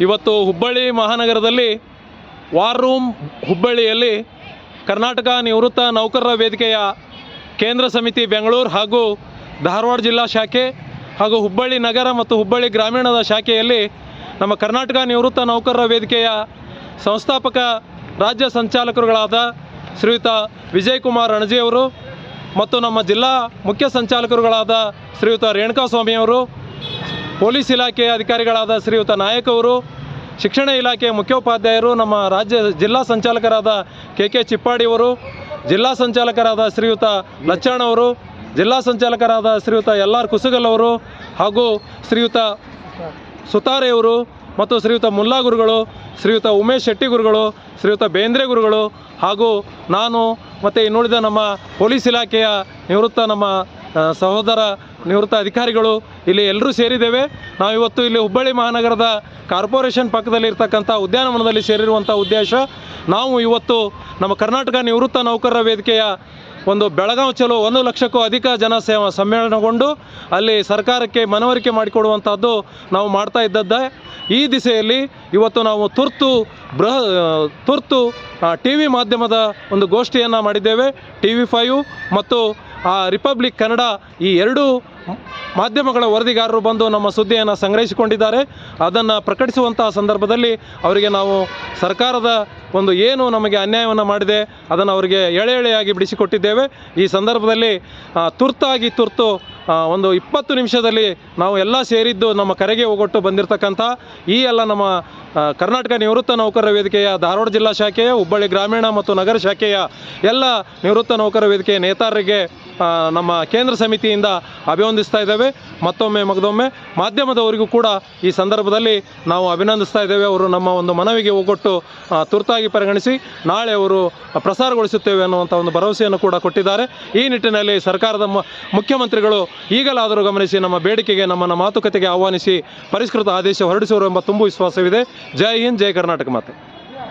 ಇವತ್ತು Hubballi ಮಹಾನಗರದಲ್ಲಿ war room ಹುಬ್ಬಳ್ಳಿಯಲ್ಲಿ ಕರ್ನಾಟಕ ನಿವೃತ್ತ ನೌಕರರ ವೇದಿಕೆಯ ಕೇಂದ್ರ ಸಮಿತಿ ಬೆಂಗಳೂರು ಹಾಗೂ ಧಾರವಾಡ ಜಿಲ್ಲಾ ಶಾಖೆ ಹಾಗೂ ಹುಬ್ಬಳ್ಳಿ ನಗರ ಮತ್ತು ಹುಬ್ಬಳ್ಳಿ ಗ್ರಾಮೀಣದ ಶಾಖೆಯಲ್ಲಿ ನಮ್ಮ ಕರ್ನಾಟಕ ನಿವೃತ್ತ ನೌಕರರ ವೇದಿಕೆಯ ಸಂಸ್ಥಾಪಕ, ರಾಜ್ಯ ಸಂಚಾಲಕರುಗಳಾದ ಶ್ರೀಯುತ ವಿಜಯ್ ಕುಮಾರ್ ಅಣಜಿಯವರು ಮತ್ತು ನಮ್ಮ ಜಿಲ್ಲಾ ಮುಖ್ಯ ಸಂಚಾಲಕರುಗಳಾದ ಶ್ರೀಯುತ ರೇಣುಕಾಸ್ವಾಮಿಯವರು ಪೊಲೀಸ್ ಇಲಾಖೆಯ ಅಧಿಕಾರಿಗಳಾದ ಶ್ರೀಯುತ ನಾಯಕ್ ಅವರು, ಶಿಕ್ಷಣ ಇಲಾಖೆಯ ಮುಖ್ಯೋಪಾಧ್ಯಾಯರು, ನಮ್ಮ ರಾಜ್ಯ ಜಿಲ್ಲಾ ಸಂಚಾಲಕರಾದ ಕೆ ಕೆ ಚಿಪ್ಪಾಡಿಯವರು ಜಿಲ್ಲಾ ಸಂಚಾಲಕರಾದ ಶ್ರೀಯುತ ಲಚ್ಚಣ್ಣ ಅವರು, ಜಿಲ್ಲಾ ಸಂಚಾಲಕರಾದ ಶ್ರೀಯುತ ಎಲ್ ಆರ್ ಕುಸುಗಲ್ ಅವರು ಹಾಗೂ ಶ್ರೀಯುತ ಸುತಾರೆಯವರು ಮತ್ತು ಶ್ರೀಯುತ ಮುಲ್ಲಾ ಗುರುಗಳು, ಶ್ರೀಯುತ ಉಮೇಶ್ ಶೆಟ್ಟಿ ಗುರುಗಳು, ಶ್ರೀಯುತ ಬೇಂದ್ರೆ ಗುರುಗಳು ಹಾಗೂ ನಾನು ಮತ್ತು ಇನ್ನುಳಿದ ನಮ್ಮ ಪೊಲೀಸ್ ಇಲಾಖೆಯ ನಿವೃತ್ತ ನಮ್ಮ ಸಹೋದರ ನಿವೃತ್ತ ಅಧಿಕಾರಿಗಳು ಇಲ್ಲಿ ಎಲ್ಲರೂ ಸೇರಿದ್ದೇವೆ. ನಾವಿವತ್ತು ಇಲ್ಲಿ ಹುಬ್ಬಳ್ಳಿ ಮಹಾನಗರದ ಕಾರ್ಪೊರೇಷನ್ ಪಕ್ಕದಲ್ಲಿ ಇರ್ತಕ್ಕಂಥ ಉದ್ಯಾನವನದಲ್ಲಿ ಸೇರಿರುವಂಥ ಉದ್ದೇಶ, ನಾವು ಇವತ್ತು ನಮ್ಮ ಕರ್ನಾಟಕ ನಿವೃತ್ತ ನೌಕರರ ವೇದಿಕೆಯ ಒಂದು ಬೆಳಗಾವಿ ಚಲೋ ಒಂದು ಲಕ್ಷಕ್ಕೂ ಅಧಿಕ ಜನ ಸೇವಾ ಸಮ್ಮೇಳನಗೊಂಡು ಅಲ್ಲಿ ಸರ್ಕಾರಕ್ಕೆ ಮನವರಿಕೆ ಮಾಡಿಕೊಡುವಂಥದ್ದು ನಾವು ಮಾಡ್ತಾ ಇದ್ದದ್ದೇ. ಈ ದಿಸೆಯಲ್ಲಿ ಇವತ್ತು ನಾವು ತುರ್ತು ಬೃಹ, ತುರ್ತು ಟಿ ವಿ ಮಾಧ್ಯಮದ ಒಂದು ಗೋಷ್ಠಿಯನ್ನು ಮಾಡಿದ್ದೇವೆ. ಟಿ ವಿ ಫೈವ್ ಮತ್ತು ರಿಪಬ್ಲಿಕ್ ಕನ್ನಡ ಈ ಎರಡೂ ಮಾಧ್ಯಮಗಳ ವರದಿಗಾರರು ಬಂದು ನಮ್ಮ ಸುದ್ದಿಯನ್ನು ಸಂಗ್ರಹಿಸಿಕೊಂಡಿದ್ದಾರೆ. ಅದನ್ನು ಪ್ರಕಟಿಸುವಂತಹ ಸಂದರ್ಭದಲ್ಲಿ ಅವರಿಗೆ ನಾವು ಸರ್ಕಾರದ ಒಂದು ಏನು ನಮಗೆ ಅನ್ಯಾಯವನ್ನು ಮಾಡಿದೆ, ಅದನ್ನು ಅವರಿಗೆ ಎಳೆ ಎಳೆಯಾಗಿ ಬಿಡಿಸಿಕೊಟ್ಟಿದ್ದೇವೆ. ಈ ಸಂದರ್ಭದಲ್ಲಿ ತುರ್ತಾಗಿ ತುರ್ತು ಒಂದು ಇಪ್ಪತ್ತು ನಿಮಿಷದಲ್ಲಿ ನಾವು ಎಲ್ಲ ಸೇರಿದ್ದು ನಮ್ಮ ಕರೆಗೆ ಒಗೊಟ್ಟು ಬಂದಿರತಕ್ಕಂಥ ಈ ಎಲ್ಲ ನಮ್ಮ ಕರ್ನಾಟಕ ನಿವೃತ್ತ ನೌಕರರ ವೇದಿಕೆಯ ಧಾರವಾಡ ಜಿಲ್ಲಾ ಶಾಖೆಯ, ಹುಬ್ಬಳ್ಳಿ ಗ್ರಾಮೀಣ ಮತ್ತು ನಗರ ಶಾಖೆಯ ಎಲ್ಲ ನಿವೃತ್ತ ನೌಕರರ ವೇದಿಕೆಯ ನೇತಾರರಿಗೆ ನಮ್ಮ ಕೇಂದ್ರ ಸಮಿತಿಯಿಂದ ಅಭಿನಂದಿಸ್ತಾ ಇದ್ದೇವೆ. ಮತ್ತೊಮ್ಮೆ ಮಗದೊಮ್ಮೆ ಮಾಧ್ಯಮದವರಿಗೂ ಕೂಡ ಈ ಸಂದರ್ಭದಲ್ಲಿ ನಾವು ಅಭಿನಂದಿಸ್ತಾ ಇದ್ದೇವೆ. ಅವರು ನಮ್ಮ ಒಂದು ಮನವಿಗೆ ಒಗ್ಗೊಟ್ಟು ತುರ್ತಾಗಿ ಪರಿಗಣಿಸಿ ನಾಳೆ ಅವರು ಪ್ರಸಾರಗೊಳಿಸುತ್ತೇವೆ ಅನ್ನುವಂಥ ಒಂದು ಭರವಸೆಯನ್ನು ಕೂಡ ಕೊಟ್ಟಿದ್ದಾರೆ. ಈ ನಿಟ್ಟಿನಲ್ಲಿ ಸರ್ಕಾರದ ಮುಖ್ಯಮಂತ್ರಿಗಳು ಈಗಲಾದರೂ ಗಮನಿಸಿ ನಮ್ಮ ಬೇಡಿಕೆಗೆ ನಮ್ಮನ್ನು ಮಾತುಕತೆಗೆ ಆಹ್ವಾನಿಸಿ ಪರಿಷ್ಕೃತ ಆದೇಶ ಹೊರಡಿಸುವರು ಎಂಬ ತುಂಬು ವಿಶ್ವಾಸವಿದೆ. ಜೈ ಹಿಂದ್, ಜೈ ಕರ್ನಾಟಕ ಮಾತೆ.